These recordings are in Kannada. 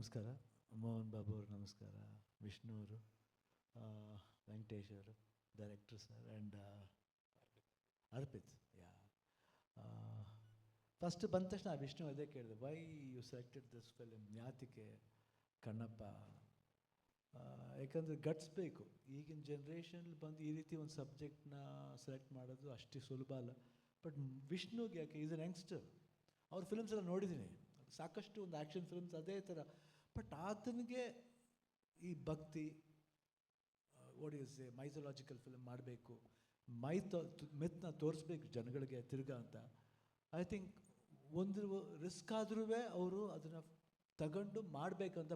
ನಮಸ್ಕಾರ. ಮೋಹನ್ ಬಾಬು ಅವರು ನಮಸ್ಕಾರ. ವಿಷ್ಣು ಅವರು ವೆಂಕಟೇಶ್ ಅವರು director sir and Arpith. Yeah first ಬಂದ ತಕ್ಷಣ ವಿಷ್ಣು ಅದೇ ಕೇಳಿದೆ why you selected this film ಯಾತಿಕೆ Kannappa. ಯಾಕಂದರೆ ಗಟ್ಸ್ ಬೇಕು. ಈಗಿನ ಜನ್ರೇಷನಲ್ಲಿ ಬಂದು ಈ ರೀತಿ ಒಂದು ಸಬ್ಜೆಕ್ಟ್ನ ಸೆಲೆಕ್ಟ್ ಮಾಡೋದು ಅಷ್ಟು ಸುಲಭ ಅಲ್ಲ. ಬಟ್ ವಿಷ್ಣುಗೆ ಯಾಕೆ ಈಸ್ ಅನ್ ಯಂಗ್ಸ್ಟರ್ ಅವ್ರ ಫಿಲ್ಮ್ಸ್ ಎಲ್ಲ ನೋಡಿದ್ದೀನಿ ಸಾಕಷ್ಟು ಒಂದು ಆ್ಯಕ್ಷನ್ ಫಿಲ್ಮ್ಸ್ ಅದೇ ಥರ ಬಟ್ ಆತನಿಗೆ ಈ ಭಕ್ತಿ ಎ ಮೈಥೊಲಾಜಿಕಲ್ ಫಿಲ್ಮ್ ಮಾಡಬೇಕು ಮೈಥೊ ಮಿತ್ನ ತೋರಿಸ್ಬೇಕು ಜನಗಳಿಗೆ ತಿರ್ಗ ಅಂತ. ಐ ಥಿಂಕ್ ಒಂದು ರಿಸ್ಕ್ ಆದ್ರೂ ಅವರು ಅದನ್ನು ತಗೊಂಡು ಮಾಡಬೇಕಂತ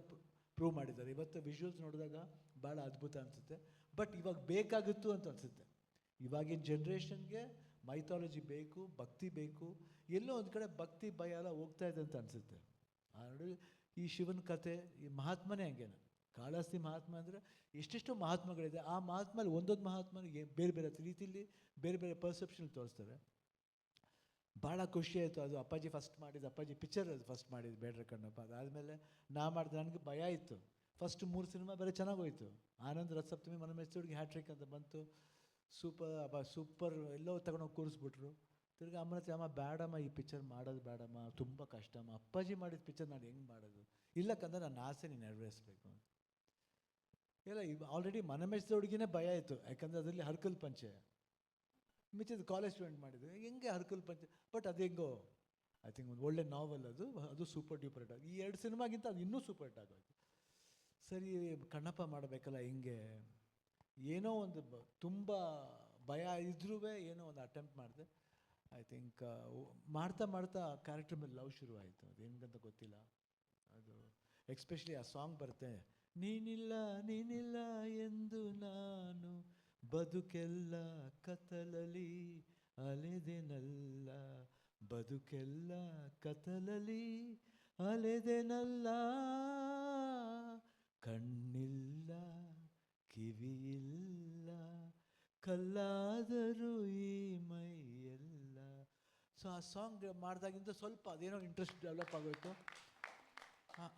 ಪ್ರೂವ್ ಮಾಡಿದ್ದಾರೆ. ಇವತ್ತು ವಿಜುವಲ್ಸ್ ನೋಡಿದಾಗ ಭಾಳ ಅದ್ಭುತ ಅನಿಸುತ್ತೆ. ಬಟ್ ಇವಾಗ ಬೇಕಾಗಿತ್ತು ಅಂತ ಅನಿಸುತ್ತೆ. ಇವಾಗಿನ ಜನ್ರೇಷನ್ಗೆ ಮೈಥಾಲಜಿ ಬೇಕು, ಭಕ್ತಿ ಬೇಕು, ಎಲ್ಲೋ ಒಂದು ಕಡೆ ಭಕ್ತಿ ಭಯ ಎಲ್ಲ ಹೋಗ್ತಾ ಇದೆ ಅಂತ ಅನಿಸುತ್ತೆ. ನೋಡಿ ಈ ಶಿವನ ಕಥೆ ಈ ಮಹಾತ್ಮನೇ ಹಂಗೇನ? ಕಾಳಾಸ್ತಿ ಮಹಾತ್ಮ ಅಂದರೆ ಎಷ್ಟೆಷ್ಟು ಮಹಾತ್ಮಗಳಿದೆ. ಆ ಮಹಾತ್ಮಲ್ಲಿ ಒಂದೊಂದು ಮಹಾತ್ಮನಿಗೆ ಬೇರೆ ಬೇರೆ ರೀತಿಯಲ್ಲಿ ಬೇರೆ ಬೇರೆ ಪರ್ಸೆಪ್ಷನ್ ತೋರಿಸ್ತಾರೆ. ಭಾಳ ಖುಷಿ ಆಯಿತು ಅದು ಅಪ್ಪಾಜಿ ಫಸ್ಟ್ ಮಾಡಿದ್ದು, ಅಪ್ಪಾಜಿ ಪಿಕ್ಚರ್ ಅದು ಫಸ್ಟ್ ಮಾಡಿದ್ದು ಬೇಡ್ರ ಕಣ್ಣಪ್ಪ. ಅದಾದಮೇಲೆ ನಾ ಮಾಡಿದೆ ನನಗೆ ಭಯ ಇತ್ತು ಫಸ್ಟ್ ಮೂರು ಸಿನಿಮಾ ಬೇರೆ ಚೆನ್ನಾಗಿ ಹೋಯ್ತು. ಆನಂದ್ ರಥಸಪ್ತಮಿ ಮನ ಮೆಚ್ಚುಡಿಗೆ ಹ್ಯಾಟ್ರಿಕ್ ಅಂತ ಬಂತು. ಸೂಪರ್ ಅಬ್ಬ ಸೂಪರ್ ಎಲ್ಲೋ ತಗೊಂಡೋಗಿ ಕೂರಿಸ್ಬಿಟ್ರು. ತಿರ್ಗಿ ಅಮ್ಮನ ಹತ್ರ ಬೇಡಮ್ಮ ಈ ಪಿಕ್ಚರ್ ಮಾಡೋದು ಬೇಡಮ್ಮ ತುಂಬ ಕಷ್ಟಮ್ಮ, ಅಪ್ಪಾಜಿ ಮಾಡಿದ ಪಿಕ್ಚರ್ ನಾನು ಹೆಂಗೆ ಮಾಡೋದು? ಇಲ್ಲಕ್ಕಂದ್ರೆ ನನ್ನ ಆಸೆ ನೀನು ನೆರವೇರಿಸ್ಬೇಕು ಇಲ್ಲ ಆಲ್ರೆಡಿ ಮನೆ ಹುಡುಗಿನೇ ಭಯ ಇತ್ತು ಯಾಕಂದರೆ ಅದರಲ್ಲಿ ಹರ್ಕಲ್ ಪಂಚೆ. ಮಿಚ್ಚಿದ ಕಾಲೇಜ್ ಸ್ಟೂಡೆಂಟ್ ಮಾಡಿದ್ರು ಹೆಂಗೆ ಹರ್ಕಲ್ ಪಂಚೆ? ಬಟ್ ಅದು ಹೆಂಗೋ ಐ ಥಿಂಕ್ ಒಂದು ಒಳ್ಳೆ ನಾವೆಲ್ ಅದು ಅದು ಸೂಪರ್ ಡ್ಯೂಪರ್ ಹಿಟ್ ಆಗಿ, ಈ ಎರಡು ಸಿನಿಮಾಗಿಂತ ಅದು ಇನ್ನೂ ಸೂಪರ್ ಹಿಟ್ ಆಗೋಯ್ತು. ಸರಿ, ಕಣ್ಣಪ್ಪ ಮಾಡಬೇಕಲ್ಲ, ಹಿಂಗೆ? ಏನೋ ಒಂದು ತುಂಬ ಭಯ ಇದ್ರೂ ಏನೋ ಒಂದು ಅಟೆಂಪ್ಟ್ ಮಾಡಿದೆ. ಐ ಥಿಂಕ್ ಮಾಡ್ತಾ ಮಾಡ್ತಾ ಕ್ಯಾರೆಕ್ಟರ್ ಮೇಲೆ ಲವ್ ಶುರುವಾಯಿತು. ಅದು ಹೆಂಗಂತ ಗೊತ್ತಿಲ್ಲ. ಅದು ಎಕ್ಸ್ಪೆಷಲಿ ಆ ಸಾಂಗ್ ಬರುತ್ತೆ, ನೀನಿಲ್ಲ ನೀನಿಲ್ಲ ಎಂದು ನಾನು ಬದುಕೆಲ್ಲ ಕತ್ತಲಲಿ ಅಲೆದೆನಲ್ಲ, ಬದುಕೆಲ್ಲ ಕತ್ತಲಲಿ ಅಲೆದೆನಲ್ಲ, ಕಣ್ಣಿಲ್ಲ, ಕಿವಿಯಿಲ್ಲ, ಕಲ್ಲಾದರೂ ಈ ಮೈಯೆಲ್ಲ ಸೊ ಆ ಸಾಂಗ್ ಮಾಡಿದಾಗಿಂದ ಸ್ವಲ್ಪ ಅದೇನೋ ಇಂಟ್ರೆಸ್ಟ್ ಡೆವಲಪ್ ಆಗೋಯಿತು.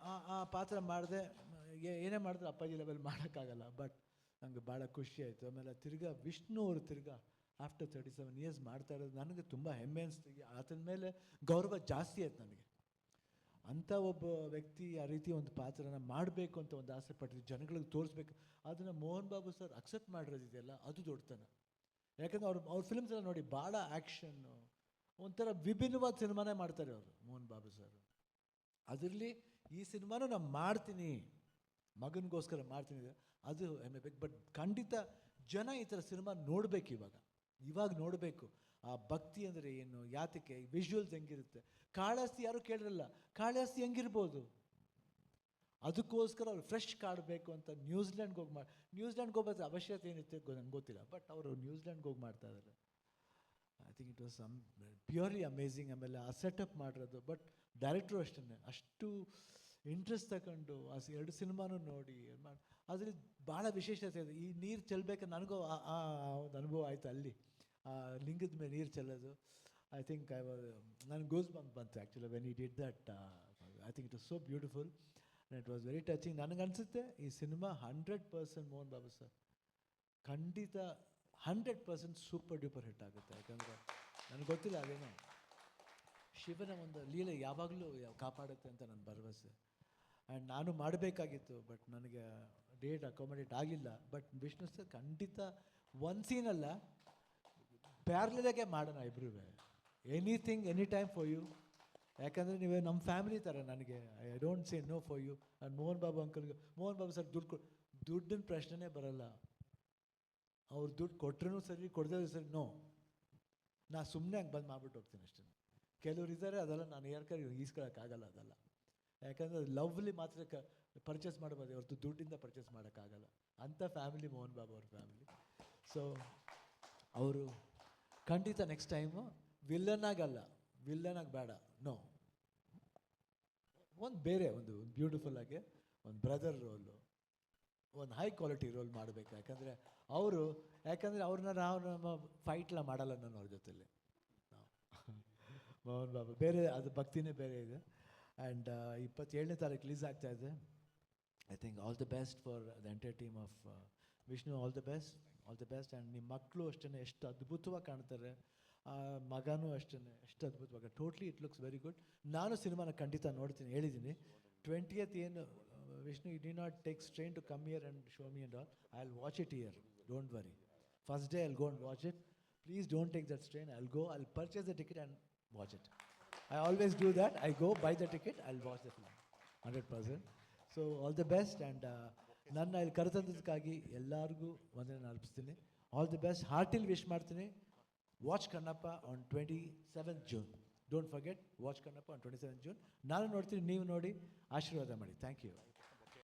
ಆ- ಪಾತ್ರ ಮಾಡಿದೆ ಏನೇ ಮಾಡಿದ್ರೆ ಅಪ್ಪಾಜಿ ಲೆವೆಲ್ ಮಾಡೋಕ್ಕಾಗಲ್ಲ ಬಟ್ ನನಗೆ ಭಾಳ ಖುಷಿ ಆಯಿತು. ಆಮೇಲೆ ತಿರ್ಗಾ ವಿಷ್ಣು ಅವರು ತಿರ್ಗಾ ಆಫ್ಟರ್ ತರ್ಟಿ ಸೆವೆನ್ ಇಯರ್ಸ್ ಮಾಡ್ತಾ ಇರೋದು ನನಗೆ ತುಂಬ ಹೆಮ್ಮೆ ಅನಿಸ್ತು ಆತನ ಮೇಲೆ ಗೌರವ ಜಾಸ್ತಿ ಆಯ್ತು ನನಗೆ. ಅಂಥ ಒಬ್ಬ ವ್ಯಕ್ತಿ ಆ ರೀತಿ ಒಂದು ಪಾತ್ರನ ಮಾಡಬೇಕು ಅಂತ ಒಂದು ಆಸೆ ಪಟ್ಟಿದ್ವಿ ಜನಗಳಿಗೆ ತೋರಿಸ್ಬೇಕು. ಅದನ್ನು ಮೋಹನ್ ಬಾಬು ಸರ್ ಅಕ್ಸೆಪ್ಟ್ ಮಾಡಿರೋದಿದೆಯಲ್ಲ, ಅದು ದೊಡ್ಡತನ. ಯಾಕಂದ್ರೆ ಅವ್ರು, ಅವ್ರ ಫಿಲ್ಮ್ಸ್ ಎಲ್ಲ ನೋಡಿ ಭಾಳ ಆ್ಯಕ್ಷನ್ನು ಒಂಥರ ವಿಭಿನ್ನವಾದ ಸಿನಿಮಾನೇ ಮಾಡ್ತಾರೆ ಅವರು, ಮೋಹನ್ ಬಾಬು ಸರ್. ಅದರಲ್ಲಿ ಈ ಸಿನಿಮಾನ ನಾನು ಮಾಡ್ತೀನಿ, ಮಗನಿಗೋಸ್ಕರ ಮಾಡ್ತೀನಿ. ಅದು ಹೆಮ್ಮೆ ಬೇಕು. ಬಟ್ ಖಂಡಿತ ಜನ ಈ ಥರ ಸಿನಿಮಾ ನೋಡಬೇಕು ಇವಾಗ. ಇವಾಗ ನೋಡಬೇಕು. ಆ ಭಕ್ತಿ ಅಂದರೆ ಏನು, ಯಾತಕ್ಕೆ ವಿಜುವಲ್ಸ್ ಹೆಂಗಿರುತ್ತೆ? ಕಾಳಾಸ್ತಿ ಯಾರು ಕೇಳಿರಲ್ಲ ಕಾಳಾಸ್ತಿ ಹೆಂಗಿರ್ಬೋದು? ಅದಕ್ಕೋಸ್ಕರ ಅವ್ರು ಫ್ರೆಶ್ ಕಾಡಬೇಕು ಅಂತ ನ್ಯೂಜಿಲ್ಯಾಂಡ್ಗೆ ಹೋಗಿ ಮಾಡಿ ನ್ಯೂಜಿಲ್ಯಾಂಡ್ಗೆ ಹೋಗೋದ್ರ ಅವಶ್ಯಕತೆ ಏನಿತ್ತು ನಂಗೆ ಗೊತ್ತಿಲ್ಲ. ಬಟ್ ಅವರು ನ್ಯೂಜಿಲ್ಯಾಂಡ್ಗೆ ಹೋಗಿ ಮಾಡ್ತಾ ಇದ್ದಾರೆ I think it was some purely amazing ಆಮೇಲೆ ಆ ಸೆಟಪ್ ಮಾಡಿರೋದು. ಬಟ್ ಡೈರೆಕ್ಟ್ರು ಅಷ್ಟೇ ಅಷ್ಟು ಇಂಟ್ರೆಸ್ಟ್ ತಗೊಂಡು ಆ ಎರಡು ಸಿನಿಮಾನೂ ನೋಡಿ ಮಾಡಿ, ಅದರಲ್ಲಿ ಭಾಳ ವಿಶೇಷತೆ ಇದೆ. ಈ ನೀರು ಚೆಲ್ಲಬೇಕು ನನಗೂ ಆ ಒಂದು ಅನುಭವ ಆಯಿತು ಅಲ್ಲಿ. ಆ ಲಿಂಗದ ಮೇಲೆ ನೀರು ಚೆಲ್ಲೋದು. ಐ ಥಿಂಕ್ ಐ ವಾಸ್ ನನ್ನ ಗೋಸ್ ಬಂಕ್ ಬಂತು actually when he did that I think it was so beautiful and it was very touching ನನಗನ್ಸುತ್ತೆ ಈ cinema hundred percent Mohan Babu sir. ಖಂಡಿತ hundred percent super duper hit ಆಗುತ್ತೆ. ಯಾಕಂದರೆ ನನಗೆ ಗೊತ್ತಿಲ್ಲ ಅದೇನೋ. ಶಿವನ ಒಂದು ಲೀಲೆ ಯಾವಾಗಲೂ ಕಾಪಾಡುತ್ತೆ ಅಂತ ನನ್ನ ಭರವಸೆ. ಆ್ಯಂಡ್ ನಾನು ಮಾಡಬೇಕಾಗಿತ್ತು ಬಟ್ ನನಗೆ ಡೇಟ್ ಅಕೊಮಡೇಟ್ ಆಗಿಲ್ಲ ಬಟ್ ವಿಷ್ಣು ಸರ್ ಖಂಡಿತ ಒಂದು ಸೀನಲ್ಲ ಪ್ಯಾರ್ಲದಾಗೆ ಮಾಡೋಣ ಇಬ್ಬರೂ anything any time for you ಯಾಕಂದರೆ ನೀವೇ ನಮ್ಮ ಫ್ಯಾಮಿಲಿ ಥರ ನನಗೆ I don't say no for you ನಾನು ಮೋಹನ್ ಬಾಬು ಅಂಕಲ್ಗೆ ಮೋಹನ್ ಬಾಬು ಸರ್ ದುಡ್ಡು ದುಡ್ಡಿನ ಪ್ರಶ್ನೆನೇ ಬರಲ್ಲ. ಅವ್ರು ದುಡ್ಡು ಕೊಟ್ರೂ ಸರಿ, ಕೊಡದೇ ಸರಿ ನೋ ನಾ ಸುಮ್ಮನೆ ಹಂಗೆ ಬಂದು ಮಾಡ್ಬಿಟ್ಟು ಹೋಗ್ತೀನಿ ಅಷ್ಟೇ. ಕೆಲವ್ರು ಇದ್ದಾರೆ ಅದೆಲ್ಲ ನಾನು ಯಾರ್ಕಾರಿ ಈಸ್ಕೊಳಕ್ಕಾಗಲ್ಲ ಅದೆಲ್ಲ. ಯಾಕಂದರೆ ಲವ್ಲಿ ಮಾತ್ರ ಕ ಪರ್ಚೇಸ್ ಮಾಡ್ಬೋದು ಹೊರತು ದುಡ್ಡಿಂದ ಪರ್ಚೇಸ್ ಮಾಡೋಕ್ಕಾಗಲ್ಲ ಅಂಥ ಫ್ಯಾಮಿಲಿ ಮೋಹನ್ ಬಾಬು ಅವ್ರ ಫ್ಯಾಮಿಲಿ ಸೊ ಅವರು ಖಂಡಿತ ನೆಕ್ಸ್ಟ್ ಟೈಮು ವಿಲ್ಲನ್ ಆಗಲ್ಲ. ವಿಲ್ಲನ್ ಬೇಡ. ನೋ ಒಂದು ಬೇರೆ, ಒಂದು ಬ್ಯೂಟಿಫುಲ್ ಆಗಿ, ಒಂದು ಬ್ರದರ್ ರೋಲು ಒಂದು ಹೈ ಕ್ವಾಲಿಟಿ ರೋಲ್ ಮಾಡಬೇಕು. ಯಾಕಂದರೆ ಅವರು, ಯಾಕಂದರೆ ಅವ್ರನ್ನ ನಾವು ನಮ್ಮ ಫೈಟ್ಲ ಮಾಡಲ್ಲ ನಾನು ಅವ್ರ ಜೊತೆಲಿ. ನಾವು. ಮೋಹನ್ ಬಾಬು, ಬೇರೆ, ಅದು ಭಕ್ತಿನೇ ಬೇರೆ ಇದೆ. ಆ್ಯಂಡ್ ಇಪ್ಪತ್ತೇಳನೇ ತಾರೀಕು ರಿಲೀಸ್ ಆಗ್ತಾ ಇದೆ. I think all the best for the entire team of Vishnu all the best all the best and ನಿಮ್ಮ ಮಕ್ಕಳು ಅಷ್ಟೇ ಎಷ್ಟು ಅದ್ಭುತವಾಗಿ ಕಾಣ್ತಾರೆ. ಮಗನೂ ಅಷ್ಟೇ ಎಷ್ಟು ಅದ್ಭುತವಾಗಿ. Totally it looks very good ನಾನು ಸಿನಿಮಾನ ಖಂಡಿತ ನೋಡ್ತೀನಿ ಹೇಳಿದ್ದೀನಿ ಟ್ವೆಂಟಿಯತ್ ಏನು you do not take strain to come here and show me and all I will watch it here don't worry first day I'll go and watch it please don't take that strain I'll go I'll purchase the ticket and watch it I always do that I go buy the ticket I'll watch the film hundred percent so all the best and ನನ್ನ ಇಲ್ಲಿ ಕರೆತಂದದಕ್ಕಾಗಿ ಎಲ್ಲರಿಗೂ ವಂದನೆ ಅರ್ಪಿಸ್ತೀನಿ. All the best heartily wish ಮಾಡ್ತೀನಿ. Watch Kannappa on twenty seventh June don't forget watch Kannappa on twenty seventh June ನಾನು ನೋಡ್ತೀನಿ, ನೀವು ನೋಡಿ. ಆಶೀರ್ವಾದ ಮಾಡಿ. Thank you